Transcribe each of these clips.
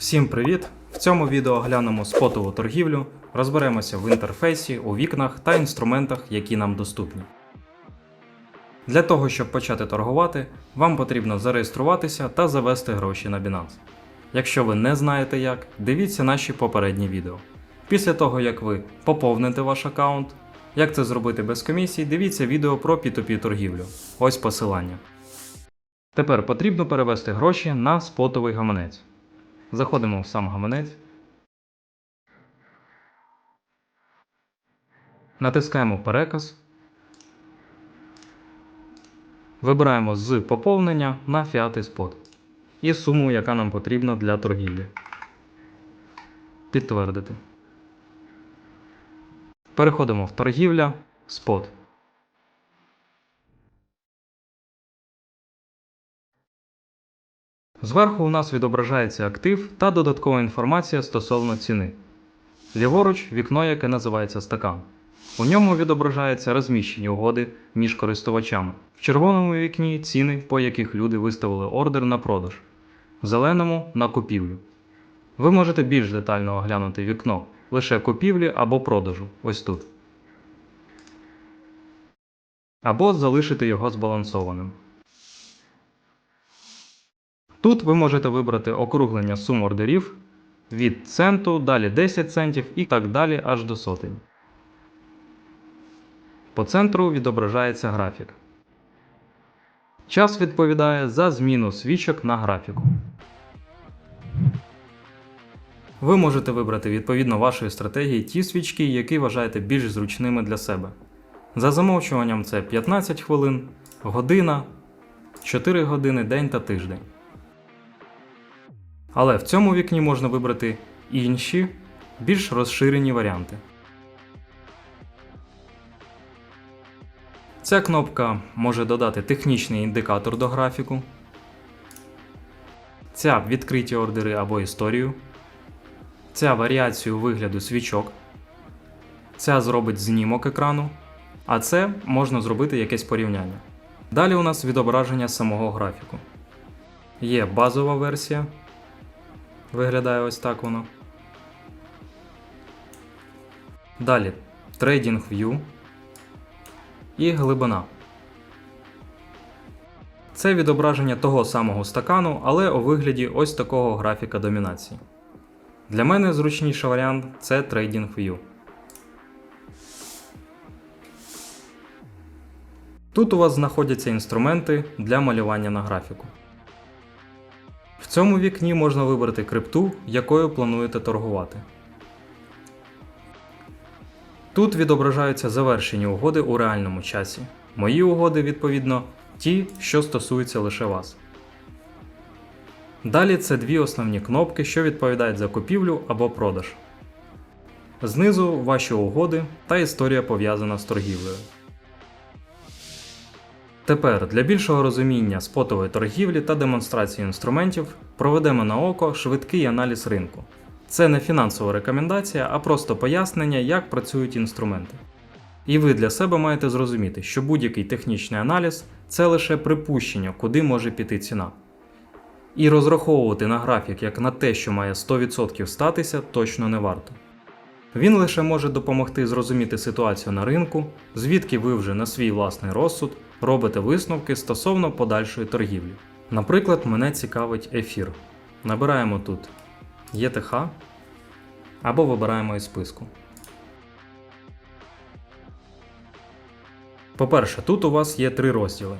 Всім привіт! В цьому відео оглянемо спотову торгівлю, розберемося в інтерфейсі, у вікнах та інструментах, які нам доступні. Для того, щоб почати торгувати, вам потрібно зареєструватися та завести гроші на Binance. Якщо ви не знаєте як, дивіться наші попередні відео. Після того, як ви поповните ваш аккаунт, як це зробити без комісій, дивіться відео про P2P торгівлю. Ось посилання. Тепер потрібно перевести гроші на спотовий гаманець. Заходимо в сам гаманець. Натискаємо Переказ. Вибираємо з поповнення на фіати спот і суму, яка нам потрібна для торгівлі. Підтвердити. Переходимо в торгівля спот. Зверху у нас відображається актив та додаткова інформація стосовно ціни. Ліворуч вікно, яке називається стакан. У ньому відображаються розміщені угоди між користувачами. В червоному вікні ціни, по яких люди виставили ордер на продаж, в зеленому на купівлю. Ви можете більш детально оглянути вікно лише купівлі або продажу ось тут. Або залишити його збалансованим. Тут ви можете вибрати округлення сум ордерів від центу, далі 10 центів і так далі аж до сотень. По центру відображається графік. Час відповідає за зміну свічок на графіку. Ви можете вибрати відповідно вашої стратегії ті свічки, які вважаєте більш зручними для себе. За замовчуванням це 15 хвилин, година, 4 години, день та тиждень. Але в цьому вікні можна вибрати інші, більш розширені варіанти. Ця кнопка може додати технічний індикатор до графіку. Ця відкриті ордери або історію. Ця варіацію вигляду свічок. Ця зробить знімок екрану. А це можна зробити якесь порівняння. Далі у нас відображення самого графіку. Є базова версія. Виглядає ось так воно. Далі Trading View і глибина. Це відображення того самого стакану, але у вигляді ось такого графіка домінації. Для мене зручніший варіант це Trading View. Тут у вас знаходяться інструменти для малювання на графіку. Цьому вікні можна вибрати крипту, якою плануєте торгувати. Тут відображаються завершені угоди у реальному часі. Мої угоди, відповідно, ті, що стосуються лише вас. Далі це дві основні кнопки, що відповідають за купівлю або продаж. Знизу ваші угоди та історія пов'язана з торгівлею. Тепер для більшого розуміння спотової торгівлі та демонстрації інструментів проведемо на око швидкий аналіз ринку. Це не фінансова рекомендація, а просто пояснення, як працюють інструменти. І ви для себе маєте зрозуміти, що будь-який технічний аналіз це лише припущення, куди може піти ціна. І розраховувати на графік як на те, що має 100% статися, точно не варто. Він лише може допомогти зрозуміти ситуацію на ринку, звідки ви вже на свій власний розсуд робите висновки стосовно подальшої торгівлі. Наприклад, мене цікавить ефір. Набираємо тут ЄТХ або вибираємо із списку. По-перше, тут у вас є три розділи.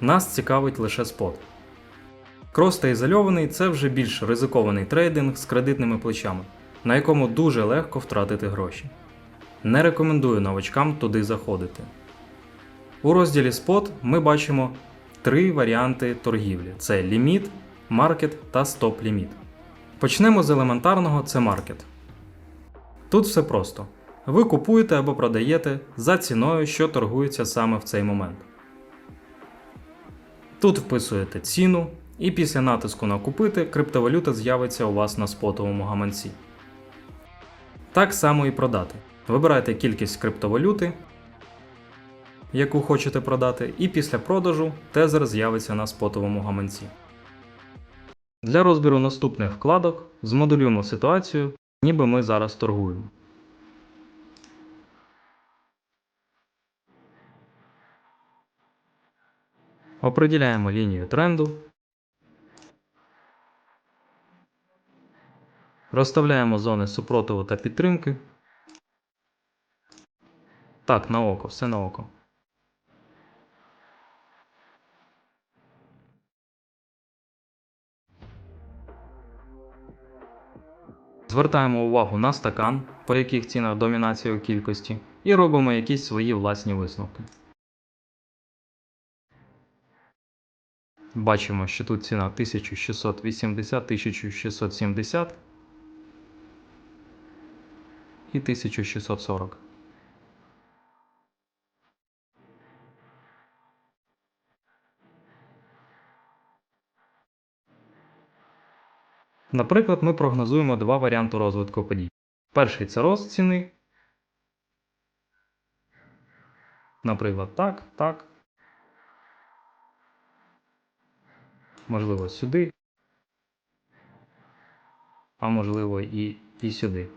Нас цікавить лише спот. Крос та ізольований це вже більш ризикований трейдинг з кредитними плечами, на якому дуже легко втратити гроші. Не рекомендую новачкам туди заходити. У розділі Spot ми бачимо три варіанти торгівлі: це ліміт, маркет та стоп-ліміт. Почнемо з елементарного це маркет. Тут все просто. Ви купуєте або продаєте за ціною, що торгується саме в цей момент. Тут вписуєте ціну, і після натиску на купити криптовалюта з'явиться у вас на спотовому гаманці. Так само і продати. Вибирайте кількість криптовалюти, яку хочете продати, і після продажу тезер з'явиться на спотовому гаманці. Для розбіру наступних вкладок змоделюємо ситуацію, ніби ми зараз торгуємо. Определяємо лінію тренду. Розставляємо зони супротиву та підтримки. Так, на око, все на око. Звертаємо увагу на стакан, по яких цінах домінація у кількості, і робимо якісь свої власні висновки. Бачимо, що тут ціна 1680, 1670 і 1640. Наприклад, ми прогнозуємо два варіанти розвитку подій. Перший це рост ціни. Наприклад, так, так. Можливо, сюди. А можливо і, і сюди.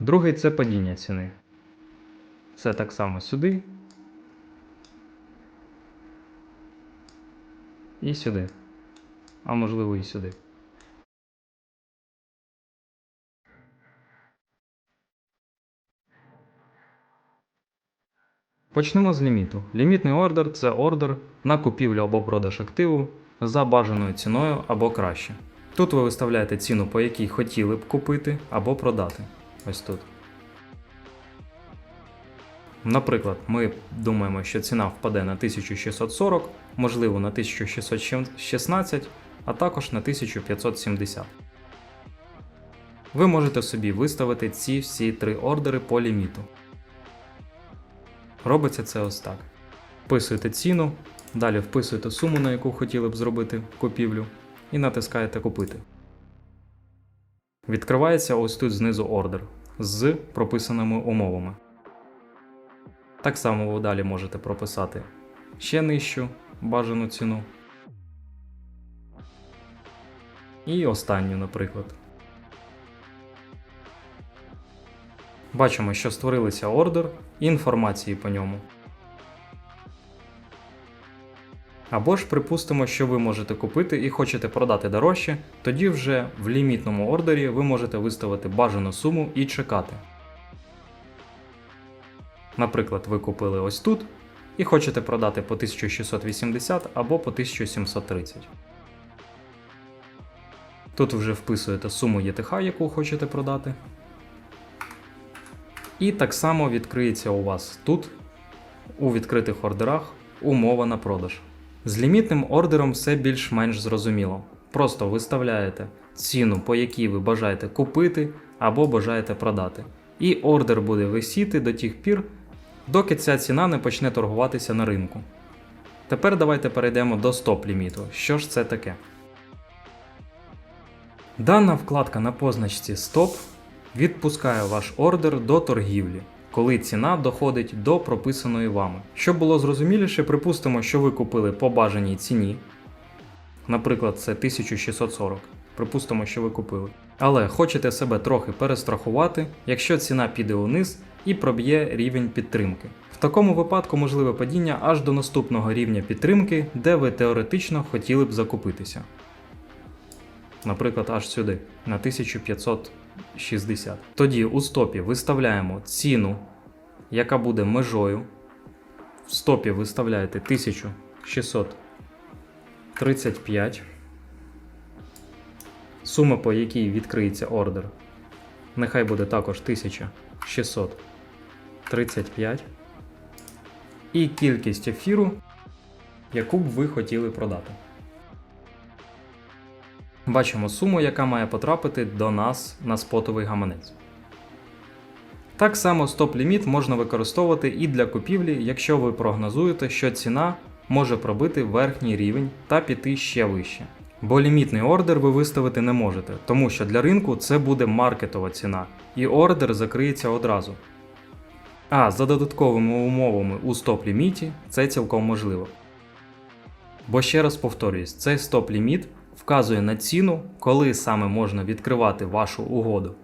Другий це падіння ціни. Це так само сюди. І сюди. А можливо і сюди. Почнемо з ліміту. Лімітний ордер це ордер на купівлю або продаж активу за бажаною ціною або краще. Тут ви виставляєте ціну, по якій хотіли б купити або продати. Ось тут. Наприклад, ми думаємо, що ціна впаде на 1640, можливо на 1616, а також на 1570. Ви можете собі виставити ці всі три ордери по ліміту. Робиться це ось так. Вписуєте ціну, далі вписуєте суму, на яку хотіли б зробити купівлю, і натискаєте Купити. Відкривається ось тут знизу ордер з прописаними умовами. Так само ви далі можете прописати ще нижчу бажану ціну. І останню, наприклад. Бачимо, що створилися ордер і інформації по ньому. Або ж припустимо, що ви можете купити і хочете продати дорожче, тоді вже в лімітному ордері ви можете виставити бажану суму і чекати. Наприклад, ви купили ось тут і хочете продати по 1680 або по 1730. Тут вже вписуєте суму ЄТХ, яку хочете продати. І так само відкриється у вас тут, у відкритих ордерах, умова на продаж. З лімітним ордером все більш-менш зрозуміло. Просто виставляєте ціну, по якій ви бажаєте купити або бажаєте продати. І ордер буде висіти до тих пір, доки ця ціна не почне торгуватися на ринку. Тепер давайте перейдемо до стоп-ліміту. Що ж це таке? Дана вкладка на позначці Стоп відпускає ваш ордер до торгівлі, коли ціна доходить до прописаної вами. Щоб було зрозуміліше, припустимо, що ви купили по бажаній ціні. Наприклад, це 1640. Припустимо, що ви купили. Але хочете себе трохи перестрахувати, якщо ціна піде униз і проб'є рівень підтримки. В такому випадку можливе падіння аж до наступного рівня підтримки, де ви теоретично хотіли б закупитися. Наприклад, аж сюди, на 1560. Тоді у стопі виставляємо ціну, яка буде межою. В стопі виставляєте 1635. Сума, по якій відкриється ордер. Нехай буде також 1635. І кількість ефіру, яку б ви хотіли продати. Бачимо суму, яка має потрапити до нас на спотовий гаманець. Так само стоп-ліміт можна використовувати і для купівлі, якщо ви прогнозуєте, що ціна може пробити верхній рівень та піти ще вище. Бо лімітний ордер ви виставити не можете, тому що для ринку це буде маркетова ціна, і ордер закриється одразу. А за додатковими умовами у стоп-ліміті це цілком можливо. Бо ще раз повторюсь, цей стоп-ліміт вказує на ціну, коли саме можна відкривати вашу угоду.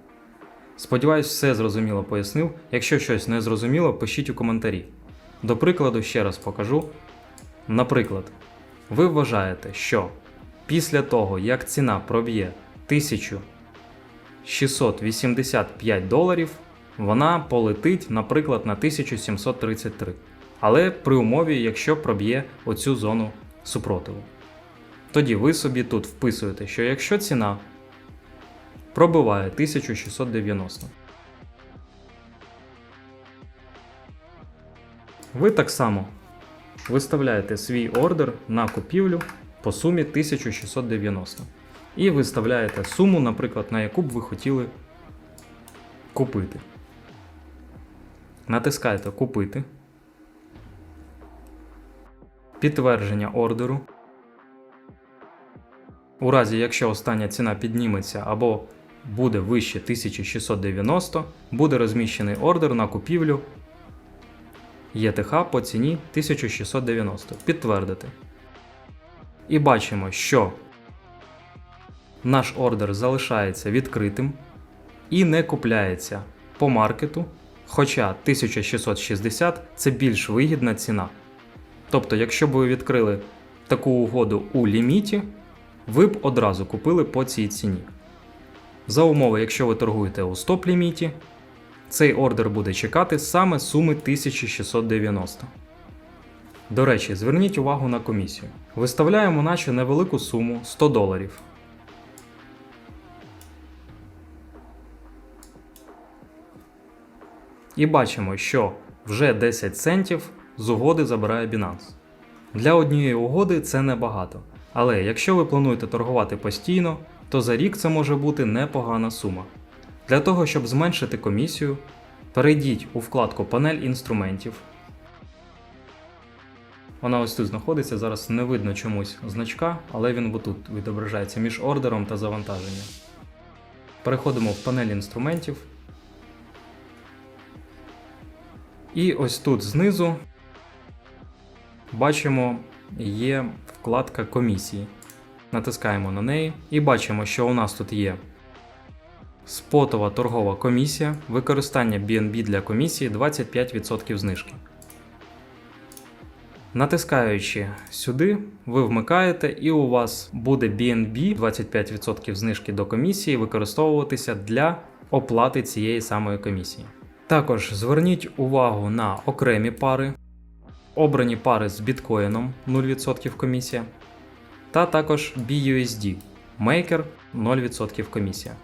Сподіваюсь, все зрозуміло пояснив. Якщо щось не зрозуміло, пишіть у коментарі. До прикладу, ще раз покажу. Наприклад, ви вважаєте, що після того, як ціна проб'є 1685 доларів, вона полетить, наприклад, на 1733. Але при умові, якщо проб'є оцю зону супротиву. Тоді ви собі тут вписуєте, що якщо ціна пробиває 1690, ви так само виставляєте свій ордер на купівлю по сумі 1690. І виставляєте суму, наприклад, на яку б ви хотіли купити. Натискаєте Купити. Підтвердження ордеру. У разі, якщо остання ціна підніметься або буде вище 1690, буде розміщений ордер на купівлю ЄТХ по ціні 1690. Підтвердити. І бачимо, що наш ордер залишається відкритим і не купляється по маркету, хоча 1660 це більш вигідна ціна. Тобто, якщо б ви відкрили таку угоду у ліміті, ви б одразу купили по цій ціні. За умови, якщо ви торгуєте у стоп-ліміті, цей ордер буде чекати саме суми 1690. До речі, зверніть увагу на комісію. Виставляємо наче невелику суму 100 доларів. І бачимо, що вже 10 центів з угоди забирає Binance. Для однієї угоди це небагато. Але якщо ви плануєте торгувати постійно, то за рік це може бути непогана сума. Для того, щоб зменшити комісію, перейдіть у вкладку Панель інструментів. Вона ось тут знаходиться, зараз не видно чомусь значка, але він тут відображається між ордером та завантаженням. Переходимо в панель інструментів. І ось тут знизу бачимо є вкладка комісії. Натискаємо на неї і бачимо, що у нас тут є спотова торгова комісія, використання BNB для комісії 25% знижки. Натискаючи сюди, ви вмикаєте, і у вас буде BNB 25% знижки до комісії використовуватися для оплати цієї самої комісії. Також зверніть увагу на окремі пари, обрані пари з біткоїном 0% комісія, та також BUSD Maker 0% комісія.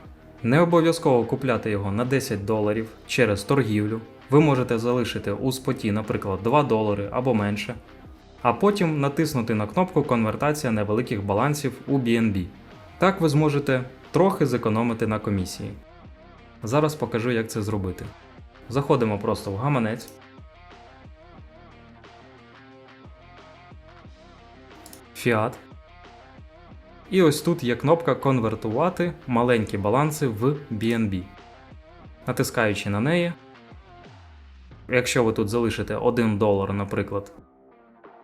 Не обов'язково купляти його на 10 доларів через торгівлю. Ви можете залишити у споті, наприклад, 2 долари або менше, а потім натиснути на кнопку Конвертація невеликих балансів у BNB. Так ви зможете трохи зекономити на комісії. Зараз покажу, як це зробити. Заходимо просто в гаманець. Фіат. І ось тут є кнопка Конвертувати маленькі баланси в BNB. Натискаючи на неї. Якщо ви тут залишите 1 долар, наприклад,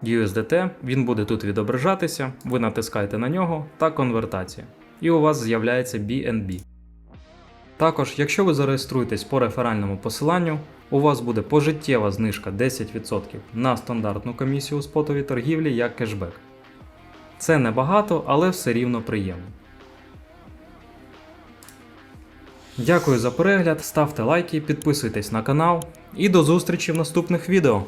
USDT, він буде тут відображатися, ви натискаєте на нього та конвертація. І у вас з'являється BNB. Також, якщо ви зареєструєтесь по реферальному посиланню, у вас буде пожиттєва знижка 10% на стандартну комісію у спотовій торгівлі як кешбек. Це небагато, але все рівно приємно. Дякую за перегляд, ставте лайки, підписуйтесь на канал і до зустрічі в наступних відео.